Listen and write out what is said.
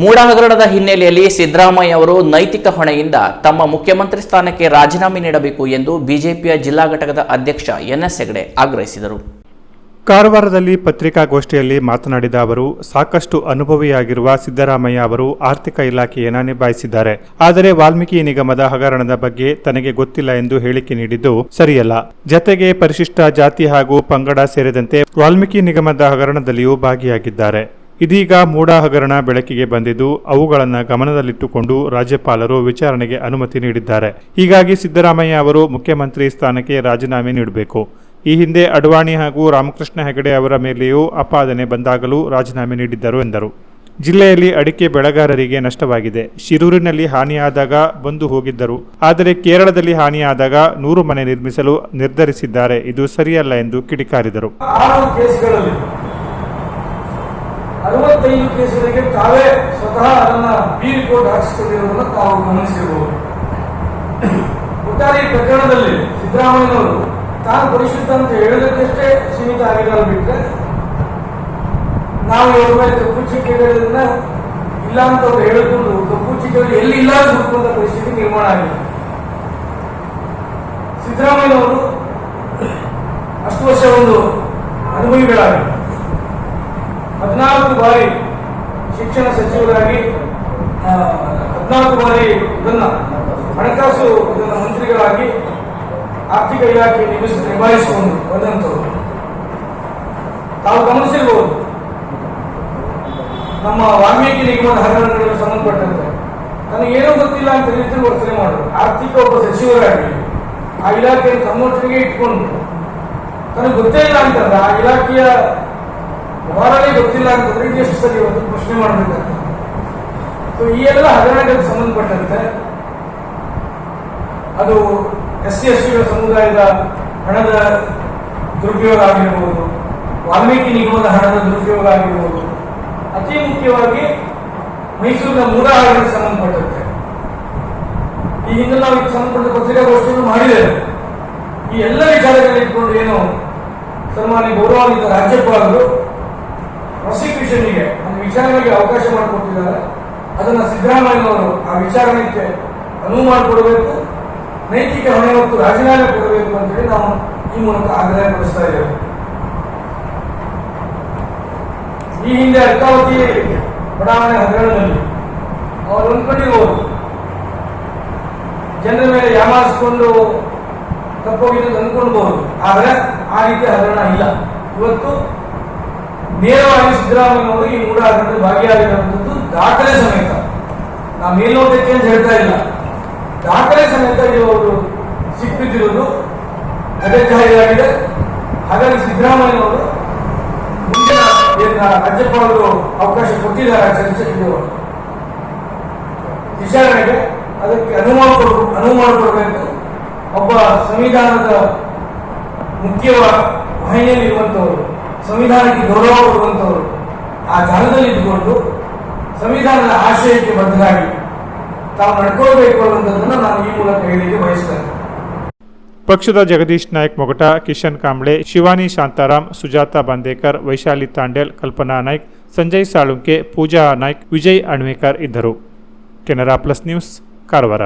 ಮೂಡ ಹಗರಣದ ಹಿನ್ನೆಲೆಯಲ್ಲಿ ಸಿದ್ದರಾಮಯ್ಯ ಅವರು ನೈತಿಕ ಹೊಣೆಯಿಂದ ತಮ್ಮ ಮುಖ್ಯಮಂತ್ರಿ ಸ್ಥಾನಕ್ಕೆ ರಾಜೀನಾಮೆ ನೀಡಬೇಕು ಎಂದು ಬಿಜೆಪಿಯ ಜಿಲ್ಲಾ ಘಟಕದ ಅಧ್ಯಕ್ಷ ಎನ್ ಎಸ್ ಹೆಗಡೆ ಆಗ್ರಹಿಸಿದರು. ಕಾರವಾರದಲ್ಲಿ ಪತ್ರಿಕಾಗೋಷ್ಠಿಯಲ್ಲಿ ಮಾತನಾಡಿದ ಅವರು, ಸಾಕಷ್ಟು ಅನುಭವಿಯಾಗಿರುವ ಸಿದ್ದರಾಮಯ್ಯ ಅವರು ಆರ್ಥಿಕ ಇಲಾಖೆಯನ್ನು ನಿಭಾಯಿಸಿದ್ದಾರೆ. ಆದರೆ ವಾಲ್ಮೀಕಿ ನಿಗಮದ ಹಗರಣದ ಬಗ್ಗೆ ತನಗೆ ಗೊತ್ತಿಲ್ಲ ಎಂದು ಹೇಳಿಕೆ ನೀಡಿದ್ದು ಸರಿಯಲ್ಲ. ಜತೆಗೆ ಪರಿಶಿಷ್ಟ ಜಾತಿ ಹಾಗೂ ಪಂಗಡ ಸೇರಿದಂತೆ ವಾಲ್ಮೀಕಿ ನಿಗಮದ ಹಗರಣದಲ್ಲಿಯೂ ಭಾಗಿಯಾಗಿದ್ದಾರೆ. ಇದೀಗ ಮೂಡ ಹಗರಣ ಬೆಳಕಿಗೆ ಬಂದಿದ್ದು ಅವುಗಳನ್ನು ಗಮನದಲ್ಲಿಟ್ಟುಕೊಂಡು ರಾಜ್ಯಪಾಲರು ವಿಚಾರಣೆಗೆ ಅನುಮತಿ ನೀಡಿದ್ದಾರೆ. ಹೀಗಾಗಿ ಸಿದ್ದರಾಮಯ್ಯ ಅವರು ಮುಖ್ಯಮಂತ್ರಿ ಸ್ಥಾನಕ್ಕೆ ರಾಜೀನಾಮೆ ನೀಡಬೇಕು. ಈ ಹಿಂದೆ ಅಡ್ವಾಣಿ ಹಾಗೂ ರಾಮಕೃಷ್ಣ ಹೆಗಡೆ ಅವರ ಮೇಲೆಯೂ ಆಪಾದನೆ ಬಂದಾಗಲೂ ರಾಜೀನಾಮೆ ನೀಡಿದ್ದರು ಎಂದರು. ಜಿಲ್ಲೆಯಲ್ಲಿ ಅಡಿಕೆ ಬೆಳೆಗಾರರಿಗೆ ನಷ್ಟವಾಗಿದೆ. ಶಿರೂರಿನಲ್ಲಿ ಹಾನಿಯಾದಾಗ ಬಂದು ಹೋಗಿದ್ದರು. ಆದರೆ ಕೇರಳದಲ್ಲಿ ಹಾನಿಯಾದಾಗ ನೂರು ಮನೆ ನಿರ್ಮಿಸಲು ನಿರ್ಧರಿಸಿದ್ದಾರೆ. ಇದು ಸರಿಯಲ್ಲ ಎಂದು ಕಿಡಿಕಾರಿದರು. ಅರವತ್ತೈದು ಕೇಸುಗಳಿಗೆ ತಾವೇ ಸ್ವತಃ ಅದನ್ನ ಬಿ ರಿಪೋರ್ಟ್ ಹಾಕಿಸಿಕೊಂಡಿರುವುದನ್ನು ತಾವು ಗಮನಿಸಿರಬಹುದು ಒಟ್ಟಾರೆ ಈ ಪ್ರಕರಣದಲ್ಲಿ ಸಿದ್ದರಾಮಯ್ಯನವರು ತಾನು ಪರಿಶುದ್ಧ ಅಂತ ಹೇಳೋದಕ್ಕಷ್ಟೇ ಸೀಮಿತ ಆಗಿದ್ದಾರೆ ಬಿಟ್ಟರೆ ನಾವು ಮೇಲೆ ಕಪ್ಪು ಚೀಟಿಗಳನ್ನ ಇಲ್ಲ ಅಂತ ಅವ್ರು ಹೇಳಿಕೊಂಡು ಕಪ್ಪು ಚೀಟಿಗಳು ಎಲ್ಲಿ ಇಲ್ಲ ಅಂತ ಹುಡುಕುವಂತ ಪರಿಸ್ಥಿತಿ ನಿರ್ಮಾಣ ಆಗಿದೆ. ಸಿದ್ದರಾಮಯ್ಯನವರು ಅಷ್ಟು ವರ್ಷ ಒಂದು ಅನುಭವಿಗಳಾಗಿ ಹದಿನಾಲ್ಕು ಬಾರಿ ಶಿಕ್ಷಣ ಸಚಿವರಾಗಿ ಹದಿನಾಲ್ಕು ಬಾರಿ ಇದನ್ನ ಹಣಕಾಸು ಇದನ್ನ ಮಂತ್ರಿಗಳಾಗಿ ಆರ್ಥಿಕ ಇಲಾಖೆ ನಿಮಿಷ ನಿಭಾಯಿಸಿಕೊಂಡು ಬಂದಂಥವ್ರು. ತಾವು ಗಮನಿಸಿರ್ಬೋದು. ನಮ್ಮ ವಾಲ್ಮೀಕಿ ನಿಗಮದ ಹಗರಣಗಳಿಗೆ ಸಂಬಂಧಪಟ್ಟಂತೆ. ನನಗೇನೂ ಗೊತ್ತಿಲ್ಲ ಅಂತ ರೀತಿ ವರ್ತನೆ ಮಾಡೋದು ಆರ್ಥಿಕ ಒಬ್ಬ ಸಚಿವರಾಗಿ ಆ ಇಲಾಖೆಯನ್ನು ತಮ್ಮೊಟ್ಟಿಗೆ ಇಟ್ಕೊಂಡು ನನಗೆ ಗೊತ್ತೇ ಇಲ್ಲ ಅಂತಂದ್ರೆ ಆ ಇಲಾಖೆಯ ವ್ಯವಹಾರನೇ ಗೊತ್ತಿಲ್ಲ ಅಂತಂದ್ರೆ ಎಷ್ಟು ಸರಿ ಒಂದು ಪ್ರಶ್ನೆ ಮಾಡಬೇಕಾಗ್ತದೆ ಸೊ ಈ ಎಲ್ಲ ಹಗರಣಗಳಿಗೆ ಸಂಬಂಧಪಟ್ಟಂತೆ ಅದು ಎಸ್ ಸಿ ಎಸ್ ಟಿಗಳ ಸಮುದಾಯದ ಹಣದ ದುರುಪಯೋಗ ಆಗಿರ್ಬೋದು, ವಾಲ್ಮೀಕಿ ನಿಗಮದ ಹಣದ ದುರುಪಯೋಗ ಆಗಿರ್ಬೋದು, ಅತಿ ಮುಖ್ಯವಾಗಿ ಮೈಸೂರಿನ ಮೂಲ ಹಗರಣಕ್ಕೆ ಸಂಬಂಧಪಟ್ಟಂತೆ. ಈ ಹಿಂದೆ ನಾವು ಇದಕ್ಕೆ ಸಂಬಂಧಪಟ್ಟ ಪತ್ರಿಕಾಗೋಷ್ಠಿಯನ್ನು ಮಾಡಿದ್ದೇವೆ. ಈ ಎಲ್ಲ ವಿಚಾರಗಳಿಟ್ಕೊಂಡು ಇಟ್ಕೊಂಡು ಏನು ಸನ್ಮಾನ್ಯ ಗೌರವಾನ್ವಿತ ರಾಜ್ಯಪಾಲರು ಪ್ರಾಸಿಕ್ಯೂಷನ್ಗೆ ಒಂದು ವಿಚಾರಣೆಗೆ ಅವಕಾಶ ಮಾಡಿಕೊಟ್ಟಿದ್ದಾರೆ. ಅದನ್ನ ಸಿದ್ದರಾಮಯ್ಯನವರು ಆ ವಿಚಾರಣೆಗೆ ಅನುವು ಮಾಡಿಕೊಡಬೇಕು. ನೈತಿಕ ಹೊಣೆ ಮತ್ತು ರಾಜೀನಾಮೆ ಕೊಡಬೇಕು ಅಂತೇಳಿ ನಾವು ಈ ಮೂಲಕ ಆಗ್ರಹ ಪಡಿಸ್ತಾ ಇದ್ದೇವೆ. ಈ ಹಿಂದೆ ಅರ್ಕಾವತಿ ಬಡಾವಣೆ ಹಗರಣದಲ್ಲಿ ಅವರು ಅಂದ್ಕೊಂಡಿರ್ಬೋದು ಜನರ ಮೇಲೆ ಯಾಮಾರಿಸಿಕೊಂಡು ತಪ್ಪೋಗಿದ್ದು ಅಂದ್ಕೊಳ್ಬಹುದು ಆದ್ರೆ ಆ ರೀತಿ ಹಗರಣ ಇಲ್ಲ. ಇವತ್ತು ನೇರವಾಗಿ ಸಿದ್ದರಾಮಯ್ಯನವರು ಈ ಮೂಡ ಹಗರಣದಲ್ಲಿ ಭಾಗಿಯಾಗಿರುವಂಥದ್ದು ದಾಖಲೆ ಸಮೇತ. ನಾವು ಮೇಲ್ನೋಟಕ್ಕೆ ಅಂತ ಹೇಳ್ತಾ ಇಲ್ಲ. ದಾಖಲೆ ಸಮೇತ ಇವರು ಸಿಕ್ಕಿದ್ದಿರುವುದು ಅಗತ್ಯವಾಗಿದೆ ಹಾಗಾಗಿ ಸಿದ್ದರಾಮಯ್ಯನವರು ಮುಂದಿನ ರಾಜ್ಯಪಾಲರು ಅವಕಾಶ ಕೊಟ್ಟಿದ್ದಾರೆ ಚರ್ಚೆ ವಿಚಾರಣೆಗೆ ಅದಕ್ಕೆ ಅನುಮಾನ ಕೊಡಬೇಕು ಅನುಮಾನ ಕೊಡಬೇಕು ಒಬ್ಬ ಸಂವಿಧಾನದ ಮುಖ್ಯ ವಾಹಿನಿಯಲ್ಲಿ ಇರುವಂತವರು ಸಂವಿಧಾನಕ್ಕೆ ಗೌರವ ಕೊಡುವಂಥವರು ಆ ಜಾಗದಲ್ಲಿ ಇದ್ದುಕೊಂಡು ಸಂವಿಧಾನದ ಆಶಯಕ್ಕೆ ಬದ್ಧರಾಗಿ ತಾವು ನಡ್ಕೊಳ್ಬೇಕು ಅನ್ನುವಂಥದ್ದನ್ನು ನಾನು ಈ ಮೂಲಕ ಹೇಳಿಕೆ ಬಯಸ್ತೇನೆ. ಪಕ್ಷದ ಜಗದೀಶ್ ನಾಯ್ಕ್ ಮೊಗಟ, ಕಿಶನ್ ಕಾಂಬ್ಳೆ, ಶಿವಾನಿ ಶಾಂತಾರಾಮ್, ಸುಜಾತಾ ಬಾಂದೇಕರ್, ವೈಶಾಲಿ ತಾಂಡೇಲ್, ಕಲ್ಪನಾ ನಾಯ್ಕ್, ಸಂಜಯ್ ಸಾಳುಂಕೆ, ಪೂಜಾ ನಾಯ್ಕ್, ವಿಜಯ್ ಅಣ್ವೇಕರ್ ಇದ್ದರು. Canara plus news, Karwar.